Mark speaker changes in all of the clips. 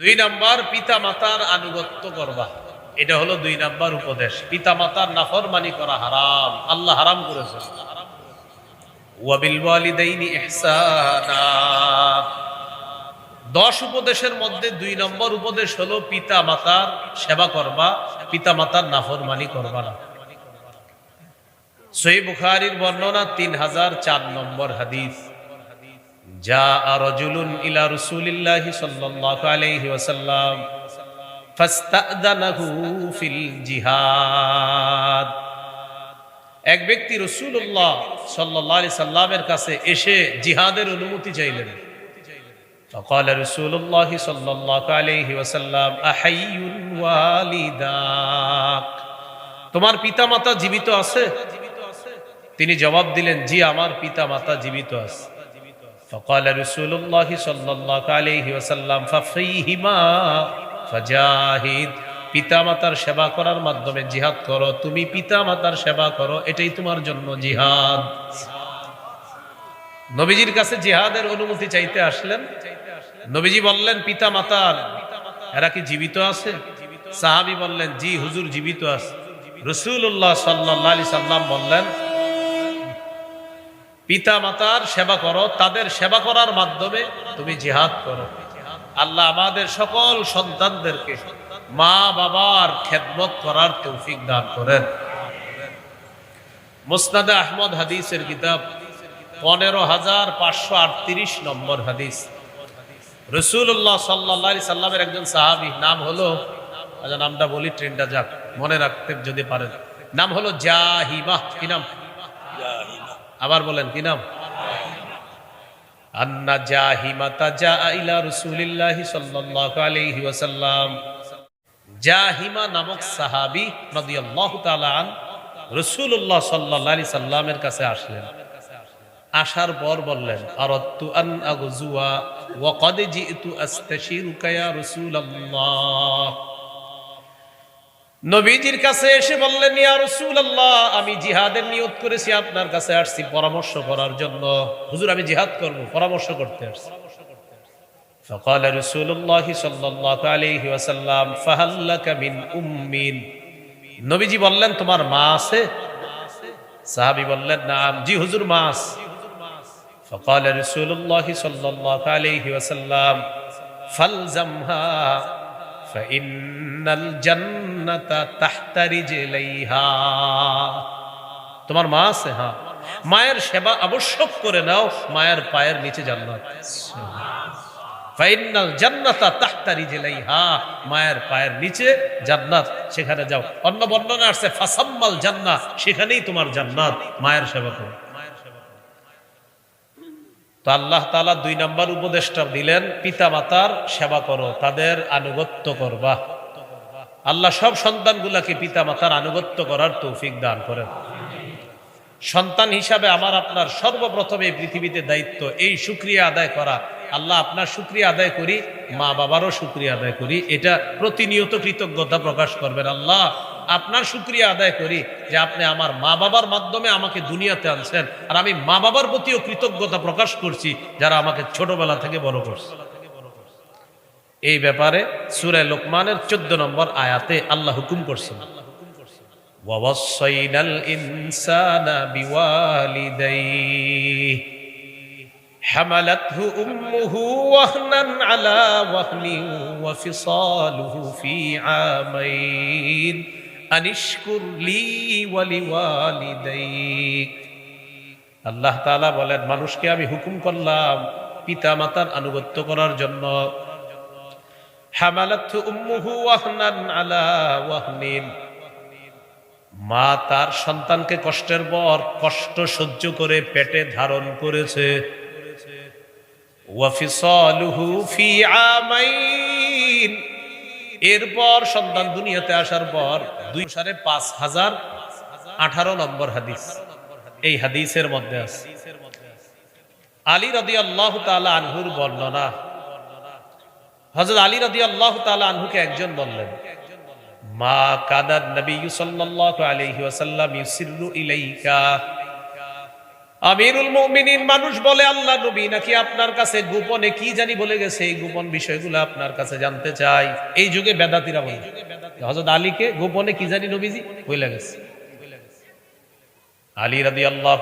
Speaker 1: দুই নাম্বার পিতা মাতার আনুগত্য করবা। এটা হলো দুই নাম্বার উপদেশ। পিতা মাতার নাফরমানি করা হারাম। আল্লাহ হারাম ইহসানা। দশ উপদেশের মধ্যে দুই নম্বর উপদেশ হলো পিতা মাতার সেবা করবা পিতা মাতার নাফরমানি করবা না। সহি বুখারির বর্ণনা তিন হাজার চার নম্বর হাদিস। যা রজুলুন ইলা রসুলিল্লাহি সাল্লাল্লাহু আলাইহি ওয়াসাল্লাম ফাস্তাদানাহু ফিল জিহাদ এক ব্যক্তি রসুল্লাহ সাল্লাল্লাহু আলাইহি সাল্লামের কাছে এসে জিহাদের অনুমতি চাইলেন فقال رسول الله صلى الله عليه وسلم أحي والداك তোমার পিতা মাতা জীবিত আছে তিনি জবাব দিলেন জি আমার পিতা মাতা জীবিত আছে فقال رسول الله صلى الله عليه وسلم ففيهما فجاهد পিতা মাতার সেবা করার মাধ্যমে জিহাদ করো তুমি পিতা মাতার সেবা করো এটাই তোমার জন্য জিহাদ নবীজির কাছে জিহাদের অনুমতি চাইতে আসলেন নবীজি বললেন পিতা মাতার এরা কি জীবিত আছে সাহাবি বললেন জি হুজুর জীবিত আছে রসুল্লাহ সাল্লি সাল্লাম বললেন পিতা মাতার সেবা করো, তাদের সেবা করার মাধ্যমে তুমি জিহাদ করো। আল্লাহ আমাদের সকল সন্তানদেরকে মা বাবার খেদমত করার তৌফিক দান করেন। মুসনাদে আহমদ হাদিসের কিতাব, পনেরো হাজার পাঁচশো আটত্রিশ নম্বর হাদিস। রসুল্লাহ সাল্লা সাল্লামের একজন সাহাবি, নাম হলো আচ্ছা নামটা বলি, ট্রেনটা যাক, মনে রাখতে যদি পারেন। নাম হলো জাহিমা, কি নাম? আবার বলেন, কি নাম? আন্না জাহিমাতা জা ইলা রাসূলিল্লাহি সাল্লাল্লাহু আলাইহি ওয়াসাল্লাম। জাহিমা নামক সাহাবী রাদিয়াল্লাহু তাআলা আন রাসূলুল্লাহ সাল্লাল্লাহু আলাইহি সাল্লামের কাছে আসলেন। আসার পর বললেন, আরাদতু আন আগজুয়া ওয়া ক্বাদ জিতু আস্তাশিরুকা ইয়া রাসূলুল্লাহ। নবীজির কাছে এসে বললেন ইয়া রাসূলুল্লাহ আমি জিহাদের নিয়ত করেছি আপনার কাছে আসছি পরামর্শ করার জন্য হুজুর আমি জিহাদ করব পরামর্শ করতে আসছি فقال رسول الله صلى الله عليه وسلم فهل لك من أم নবীজি বললেন তোমার মা আছে সাহাবী বললেন নাম জি হুজুর মা আছে فقال رسول الله صلى الله عليه وسلم فالزمها ফাইন্নাল জান্নাতা তাহতারি জেলাইহা তোমার মা আছে হ্যাঁ? মায়ের সেবা আবশ্যক করে নাও, মায়ের পায়ের নিচে জান্নাত। ফাইনাল জান্নাতা তাহতারি জেলাইহা মায়ের পায়ের নিচে জান্নাত, সেখানে যাও। অন্য বর্ণনা আসছে ফাসাম্মাল জান্নাত সেখানেই তোমার জান্নাত, মায়ের সেবা করো। তো আল্লাহ তালা দুই নম্বর উপদেশটা দিলেন পিতা মাতার সেবা করো, তাদের আনুগত্য করবা। আল্লাহ সব সন্তানগুলাকে পিতা মাতার আনুগত্য করার তৌফিক দান করেন। সন্তান হিসাবে আমার আপনার সর্বপ্রথম এই পৃথিবীতে দায়িত্ব, এই সুক্রিয়া আদায় করা। আল্লাহ আপনার সুক্রিয়া আদায় করি মা বাবারও সুক্রিয়া আদায় করি। এটা প্রতিনিয়ত কৃতজ্ঞতা প্রকাশ করবেন। আল্লাহ আপনার সুক্রিয়া আদায় করি যে আপনি আমার মা বাবার মাধ্যমে আমাকে দুনিয়াতে আনছেন আর আমি মা বাবার প্রতিও কৃতজ্ঞতা প্রকাশ করছি যারা আমাকে ছোটবেলা থেকে বড় করছে এই ব্যাপারে সুরায় লোকমানের চোদ্দ নম্বর আয়াতে আল্লাহ হুকুম করছেন ووصينا الإنسان بوالديه حملته أمه وهنا على وهن وفصاله في عامين আল্লাহ তালা বলেন, মানুষকে আমি হুকুম করলাম পিতা মাতার আনুগত্য করার জন্য। মা তার সন্তানকে কষ্টের পর কষ্ট সহ্য করে পেটে ধারণ করেছে। ওয়াফিসালুহু ফি আমাইন। এরপর সন্তান দুনিয়াতে আসার পর দুই সাড়ে পাঁচ হাজার আঠারো নম্বর হাদিস। এই হাদিসের মধ্যে আছে। আলী রদি আল্লাহ আনহুর বর্ণনা। হজরত আলী রদি আল্লাহ আনহুকে একজন বললেন, মা কাদার নবী সাল্লাল্লাহু আলাইহি ওয়াসাল্লাম ইউসিরু ইলাইকা আমিরুল মুমিনিন মানুষ বলে, আল্লাহ নবী নাকি আপনার কাছে গোপনে কি জানি বলে গেছে, এই গোপন বিষয়গুলো আপনার কাছে জানতে চাই। এই যুগে বেদাতিরা বলে হজরত আলীকে গোপনে কি জানি নবীজি বলে গেছে। আলী রাদি আল্লাহ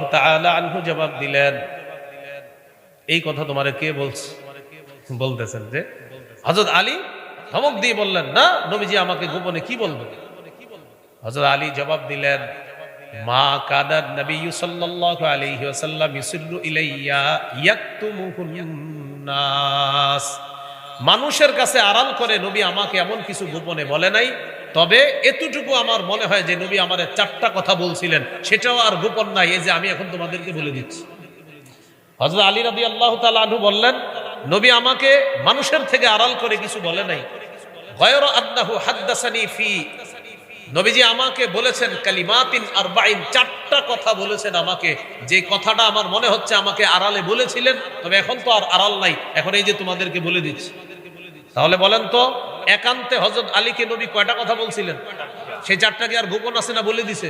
Speaker 1: আনহু জবাব দিলেন, এই কথা তোমার কে বলছে? বলতেছেন যে হজরত আলী? ধমক দিয়ে বললেন, না, নবীজি আমাকে গোপনে কি বলবে? হজরত আলী জবাব দিলেন মা কাদার নবী সাল্লাল্লাহু আলাইহি ইউসিল্লু ইলাইয়া মানুষের কাছে আড়াল করে নবী আমাকে এমন কিছু গোপনে বলে নাই, তবে এতটুকু আমার মনে হয় যে নবী আমাদের চারটা কথা বলছিলেন, সেটাও আর গোপন নাই, এই যে আমি এখন তোমাদেরকে বলে দিচ্ছি। হজরত আলী রাদি আল্লাহ তালু বললেন, নবী আমাকে মানুষের থেকে আড়াল করে কিছু বলে নাই। গয়র আন্নাহু হাদ্দাসানি ফি নবীজি আমাকে বলেছেন, কালিমাতিন আর বাইন চারটা কথা বলেছেন আমাকে। যে কথাটা আমার মনে হচ্ছে আমাকে আড়ালে বলেছিলেন, তবে এখন তো আর আড়াল নাই। এখন এই যে তোমাদেরকে বলে দিচ্ছি। তাহলে বলেন তো, একান্তে হজরত আলীকে নবী কয়টা কথা বলছিলেন? সেই চারটা কি আর গোপন আছে না বলে দিছে?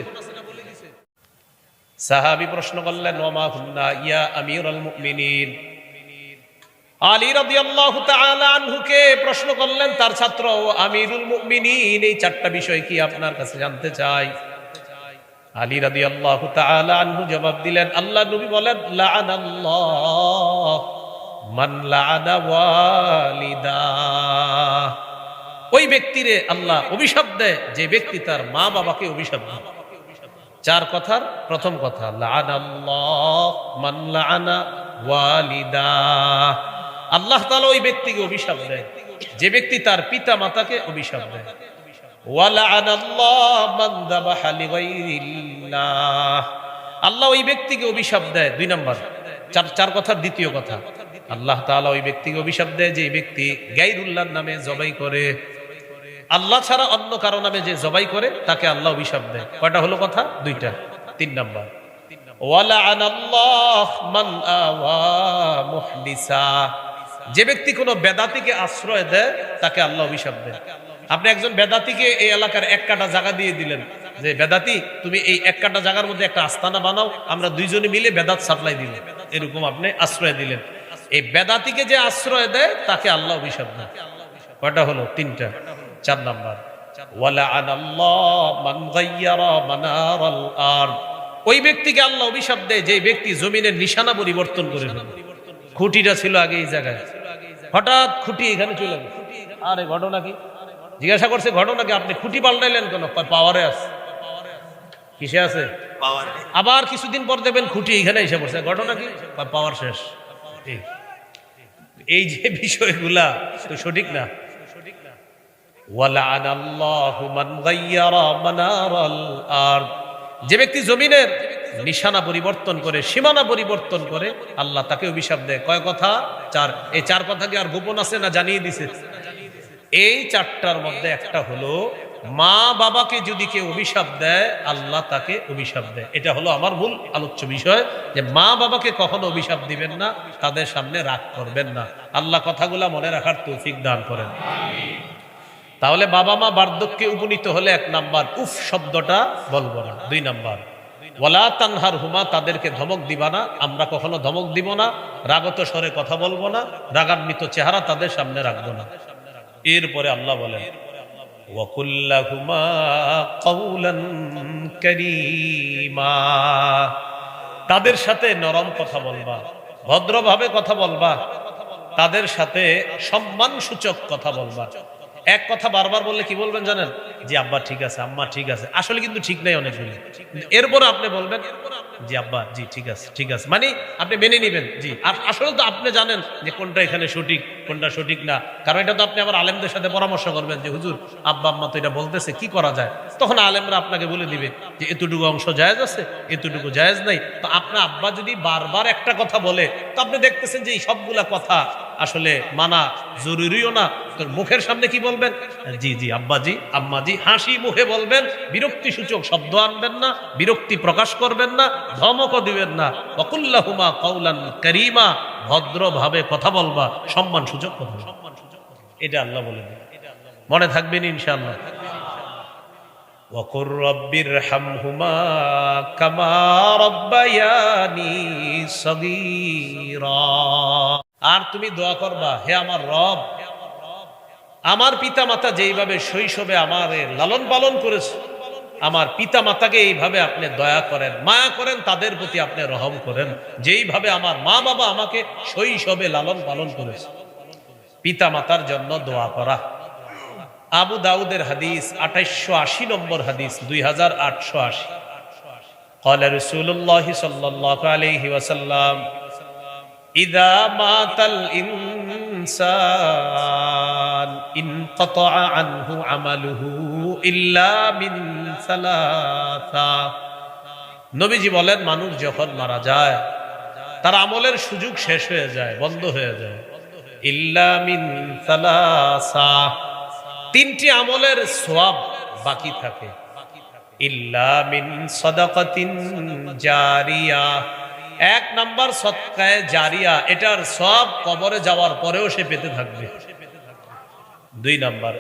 Speaker 1: সাহাবি প্রশ্ন করলেন ওমা হুন্না ইয়া আমিরুল মুমিনিন? আলী রাদিয়াল্লাহু তাআলা আনহুকে প্রশ্ন করলেন, তার ছাত্র আমিরুল মুমিনিন, এই চারটা বিষয় কি আপনার কাছে জানতে চাই? আলী রাদিয়াল্লাহু তাআলা আনহু জবাব দিলেন, আল্লাহ নবী বলেন, লাআনাল্লাহ মান লাআনা ওয়ালিদা। ওই ব্যক্তিরে আল্লাহ অভিশাপ দেয়, যে ব্যক্তি তার মা বাবাকে অভিশাপ দেয়। চার কথার প্রথম কথা, লাআনাল্লাহ মান লাআনা ওয়ালিদা। আল্লাহ তাআলা ওই ব্যক্তিকে অভিশাপ দেয়। যে ব্যক্তি তার পিতা মাতাকে অভিশাপ দেয়। মান আল্লাহ ওই ব্যক্তিকে অভিশাপ দেয়, দুই নাম্বার। চার চার কথার দ্বিতীয় কথা। আল্লাহ তাআলা ওই ব্যক্তিকে অভিশাপ দেয় যে ব্যক্তি গাইরুল্লাহর নামে জবাই করে। আল্লাহ ছাড়া অন্য কারও নামে যে জবাই করে, তাকে আল্লাহ অভিশাপ দেয়। কয়টা হলো কথা? দুইটা। তিন নাম্বার। ওয়ালাআনাল্লাহ মান আওয়া মুহদিসা যে ব্যক্তি কোনো বেদাতিকে আশ্রয় দেয়, তাকে আল্লাহ অভিশাপ দেয়। আপনি একজন বেদাতিকে এই এলাকার এক কাটা জায়গা দিয়ে দিলেন যে, বেদাতি, তুমি এই এক কাটা জায়গার মধ্যে একটা আস্তানা বানাও, আমরা দুইজনে মিলে বেদাত সাপ্লাই দিল এরকম আপনি আশ্রয় দিলেন। এই বেদাতিকে যে আশ্রয় দেয়, তাকে আল্লাহ অভিশাপ দেয়। কয়টা হলো? তিনটা। চার নাম্বার। ওই ব্যক্তিকে আল্লাহ অভিশাপ দেয় যে ব্যক্তি জমিনের নিশানা পরিবর্তন করে ফেলে। খুঁটিটা ছিল আগে এই জায়গায়। হঠাৎ খুঁটি এখানে চলে গেল। আরে ঘটনা কি? জিজ্ঞাসা করছে ঘটনা কি? আপনি খুঁটি পাল্টাইলেন কেন? পাওয়ারে আছে। কিসে আছে? আবার কিছুদিন পর দেবেন খুঁটি এখানে এসে পড়ছে। ঘটনা কি? পাওয়ার শেষ। এই- যে বিষয়গুলা তো সঠিক না? যে ব্যক্তি জমিনের নিশানা পরিবর্তন করে, সীমানা পরিবর্তন করে আল্লাহ তাকে অভিশাপ দেয়। কয় কথা? চার। এই চার কথা কি আর গোপন আছে না জানিয়ে দিছে? এই চারটার মধ্যে একটা হলো, মা বাবাকে যদি কেউ অভিশাপ দেয়, আল্লাহ তাকে অভিশাপ দেয়। এটা হলো আমার মূল আলোচ্য বিষয় যে মা বাবাকে কখনো অভিশাপ দিবেন না, তাদের সামনে রাগ করবেন না। আল্লাহ কথাগুলা মনে রাখার তৌফিক দান করেন। তাহলে বাবা মা বার্ধক্যে উপনীত হলে এক নাম্বার, উফ শব্দটা বলব না। দুই নাম্বার ওয়ালা তানহার হুমা, তাদেরকে ধমক দিবা না। আমরা কখনো ধমক দিব না, রাগত স্বরে কথা বলব না, রাগান্বিত চেহারা তাদের সামনে রাখব না। এরপরে আল্লাহ বলেন তাদের সাথে নরম কথা বলবা, ভদ্রভাবে কথা বলবা, তাদের সাথে সম্মান সূচক কথা বলবা। এক কথা বারবার বললে কি বলবেন জানেন? জি আব্বা ঠিক আছে, আম্মা ঠিক আছে। আসলে কিন্তু ঠিক নাই অনেকগুলি। এরপরে আপনি বলবেন জি আব্বা, জি, ঠিক আছে ঠিক আছে। মানে আপনি মেনে নেবেন, জি। আর আসলে তো আপনি জানেন যে কোনটা এখানে সঠিক, কোনটা সঠিক না। কারণ এটা তো আপনি আবার আলেমদের সাথে পরামর্শ করবেন যে, হুজুর, আব্বা, আম্মা তো এটা বলতেছে, কি করা যায়? তখন আলেমরা আপনাকে বলে দিবে যে, এতটুকু অংশ জায়েজ আছে, এতটুকু জায়েজ নাই। তো আপনার আব্বা যদি বারবার একটা কথা বলে, তো আপনি দেখতেছেন যে এই সবগুলা কথা আসলে মানা জরুরিও না। মুখের সামনে কি বলবেন? জি জি আব্বাজি আম্মাজি হাসি মুখে বলবেন বিরক্তি সূচক শব্দ আনবেন না বিরক্তি প্রকাশ করবেন না ধমকও দিবেন না অকুল্লাহুমা কৌলান করিমা ভদ্রভাবে কথা বলবা সম্মান সূচক কথা বলবা। এটা আল্লাহ বলে দিন মনে থাকবেন ইনশাআল্লাহ وقل رب ارحمهما كما ربياني صغيرا আর তুমি দোয়া করবা হে আমার রব আমার পিতা মাতা যেইভাবে শৈশবে আমার লালন পালন করেছে আমার পিতা মাতাকে এইভাবে আপনি দয়া করেন মায়া করেন তাদের প্রতি আপনি রহম করেন যেইভাবে আমার মা বাবা আমাকে শৈশবে লালন পালন করেছে পিতা মাতার জন্য দোয়া করা আবু দাউদের হাদিস আঠাইশো আশি নম্বর হাদিস দুই হাজার আটশো আশি قال رسول الله صلى الله عليه وسلم إذا مات الإنسان انقطع عنه عمله إلا من ثلاثة নবীজি বলেন মানুষ যখন মারা যায় তার আমলের সুযোগ শেষ হয়ে যায় বন্ধ হয়ে যায় ইল্লা মিন সালাসা তিনটি আমলের সোয়াব বাকি থাকে ইল্লা মিন সাদাকাতিন জারিয়া এক নাম্বার সৎকায় জারিয়া, এটার সব কবরে যাওয়ার পরেও সে পেতে থাকবে। দুই নাম্বার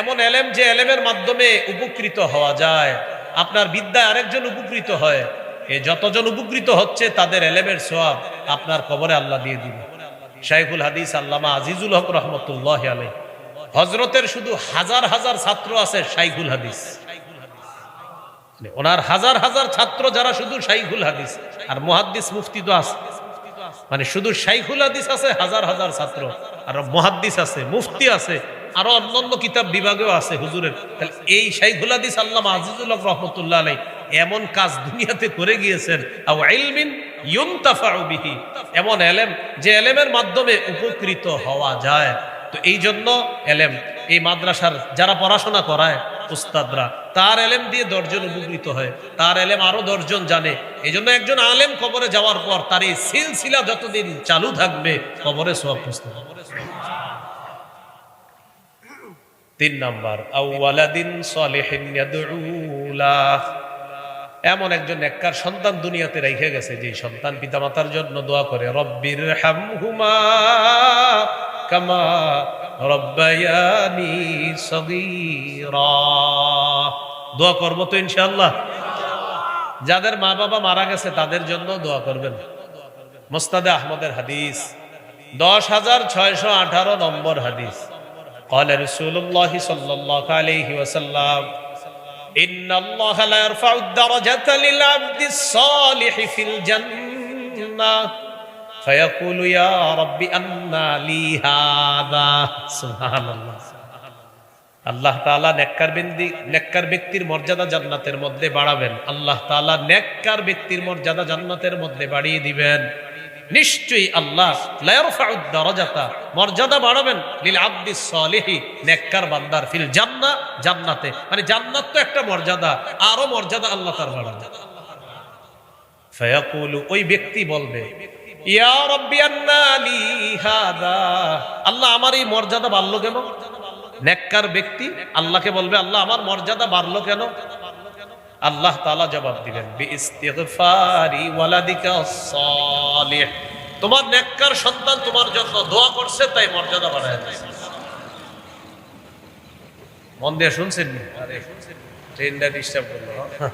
Speaker 1: এমন এলেম যে এলেমের মাধ্যমে উপকৃত হওয়া যায়। আপনার বিদ্যায় আরেকজন উপকৃত হয়। এ যতজন উপকৃত হচ্ছে, তাদের এলেমের সোয়াব আপনার কবরে আল্লাহ দিয়ে দিবে। শাইখুল হাদিস আল্লামা আজিজুল হক রহমতুল্লাহ আলাই হজরতের শুধু হাজার হাজার ছাত্র আছে শাইখুল হাদিস। ওনার হাজার হাজার ছাত্র যারা শুধু শাইখুল হাদিস, আর মুহাদ্দিস মুফতি তো আছে। মানে শুধু শাইখুল হাদিস আছে, হাজার হাজার ছাত্র, আর মুহাদ্দিস আছে, মুফতি আছে, আরও অন্যান্য কিতাব বিভাগেও আছে হুজুরের। তাহলে এই শাইখুল হাদিস আল্লাহ আজিজুল রহমতুল্লাহ আলাই এমন কাজ দুনিয়াতে করে গিয়েছেন এমন এলেম যে এলেমের মাধ্যমে উপকৃত হওয়া যায়। তো এই জন্য এলেম, এই মাদ্রাসার যারা পড়াশোনা করায় উস্তাদরা। তার এলেম দিয়ে দশজন উপকৃত হয়। তার এলেম আরও দশজন জানে। এই জন্য একজন আলেম কবরে যাওয়ার পর তার এই সিলসিলা যতদিন চালু থাকবে, কবরে সব পুস্তক তিন নাম্বার এমন একজন নেককার সন্তান দুনিয়াতে রেখে গেছে যে সন্তান পিতামাতার জন্য দোয়া করে রব্বির হামহুমা কামা রব্বায়ানি সগীরা দোয়া করবো তো ইনশাআল্লাহ যাদের মা বাবা মারা গেছে তাদের জন্য দোয়া করবেন মোস্তাদে আহমদের হাদিস দশ হাজার ছয়শো আঠারো নম্বর হাদিস قال رسول الله صلى الله عليه وسلم إن الله لا يرفع الدرجة للعبد الصالح في الجنة فيقول يا رب أنى لي هذا سبحان الله আল্লাহ তাআলা নেককার ব্যক্তি নেককার ব্যক্তির মর্যাদা জান্নাতের মধ্যে বাড়াবেন আল্লাহ তাআলা নেককার ব্যক্তির মর্যাদা জান্নাতের মধ্যে বাড়িয়ে দিবেন নিশ্চয়ই আল্লাহ লায়ারফাউদ দারাজাতা মর্যাদা বাড়াবেন লিল আব্দিস সালিহি নেককার বান্দার ফিল জান্নাহ জান্নাতে মানে জান্নাত তো একটা মর্যাদা আরো মর্যাদা আল্লাহ তার বাড়াবেন ফায়াকুলু ওই ব্যক্তি বলবে আল্লাহ আমার এই মর্যাদা বাড়লো কেন? নেককার ব্যক্তি আল্লাহকে বলবে, আল্লাহ, আমার মর্যাদা বাড়লো কেন? আল্লাহ তালা জবাব দিবেন তোমার নেককার সন্তান তোমার জন্য দোয়া করছে, তাই মর্যাদা বাড়ায় মন দিয়ে শুনছেন ট্রেনটা ডিস্টার্ব করল হ্যাঁ?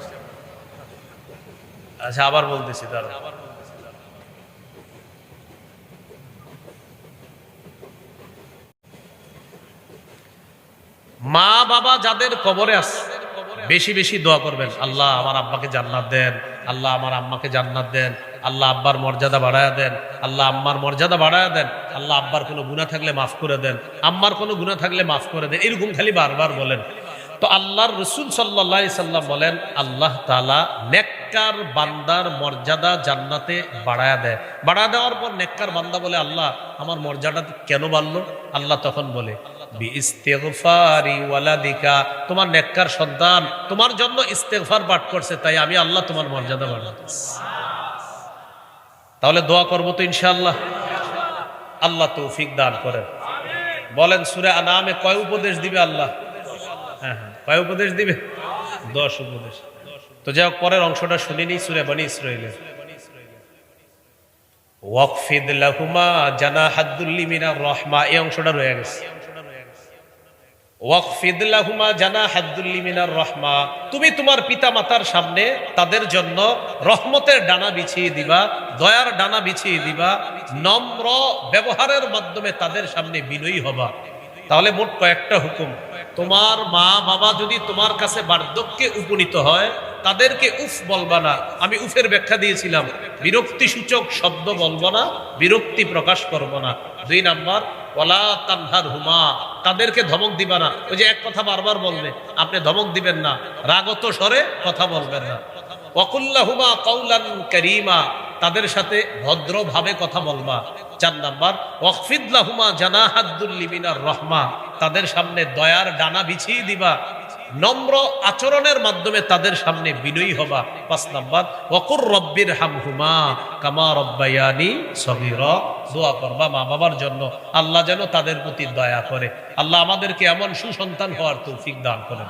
Speaker 1: আচ্ছা আবার বলতেছি তার মা বাবা যাদের কবরে আছে, বেশি বেশি দোয়া করবেন। আল্লাহ আমার আব্বাকে জান্নাত দেন, আল্লাহ আমার আম্মাকে জান্নাত দেন, আল্লাহ আব্বার মর্যাদা বাড়ায় দেন, আল্লাহ আম্মার মর্যাদা বাড়ায় দেন, আল্লাহ আব্বার কোনো গুণা থাকলে মাফ করে দেন, আম্মার কোনো গুণা থাকলে মাফ করে দেন, এরকম খালি বারবার বলেন। তো আল্লাহর রসুল সাল্লাহ সাল্লাম বলেন, আল্লাহ তালা নেককার বান্দার মর্যাদা জান্নাতে বাড়ায় দেয়। বাড়া দেওয়ার পর নেককার বান্দা বলে, আল্লাহ, আমার মর্যাদা কেন বাড়লো? আল্লাহ তখন বলে তোমার নেককার সন্তান তোমার জন্য পাঠ করছে, তাই আমি আল্লাহ তোমার মর্যাদা তাহলে দোয়া করব তো ইনশাআল্লাহ। আল্লাহ তৌফিক দান করেন। বলেন, সুরে কয় উপদেশ দিবে আল্লাহ? হ্যাঁ হ্যাঁ কয় উপদেশ দিবে? দশ উপদেশ। তো যাই হোক, পরের অংশটা শুনিনি সুরে বানি ইসরাইলের। ওয়াকফিদ লাহুমা জানা হাদ্দুল্লি মিনার রহমা, এই অংশটা রয়ে গেছে। ওয়াকফিদুল্লাহুমা জানা হাদ্দুল্লি মিনার রহমা। তুমি তোমার পিতা মাতার সামনে তাদের জন্য রহমতের ডানা বিছিয়ে দিবা, দয়ার ডানা বিছিয়ে দিবা, নম্র ব্যবহারের মাধ্যমে তাদের সামনে বিনয়ী হবা। তাহলে মোট কয়েকটা হুকুম। তোমার মা, বাবা যদি তোমার কাছে বার্ধক্যে উপনীত হয়, তাদেরকে উফ বলবা না। আমি উফের ব্যাখ্যা দিয়েছিলাম। বিরক্তি সূচক শব্দ বলব না, বিরক্তি প্রকাশ করব না। দুই নাম্বার ওলা তানহার হুমা তাদেরকে ধমক দিবা না। ওই যে এক কথা বারবার বলবে, আপনি ধমক দিবেন না রাগত স্বরে কথা বলবেন না। ওয়াকুল্লাহুমা কৌলান করিমা, তাদের সাথে ভদ্রভাবে কথা বলবা। চার নাম্বার ওয়াকফিদলাহুমা জানাহাদ্দুল্লিমিনার রহমা, তাদের সামনে দয়ার ডানা বিছিয়ে দিবা। নম্র আচরণের মাধ্যমে তাদের সামনে বিনয়ী হবা। পাঁচ নাম্বার অকুর রব্বির হামহুমা কামা রব্বায়ানি সহির দোয়া করবা মা বাবার জন্য। আল্লাহ যেন তাদের প্রতি দয়া করে। আল্লাহ আমাদেরকে এমন সুসন্তান হওয়ার তৌফিক দান করেন।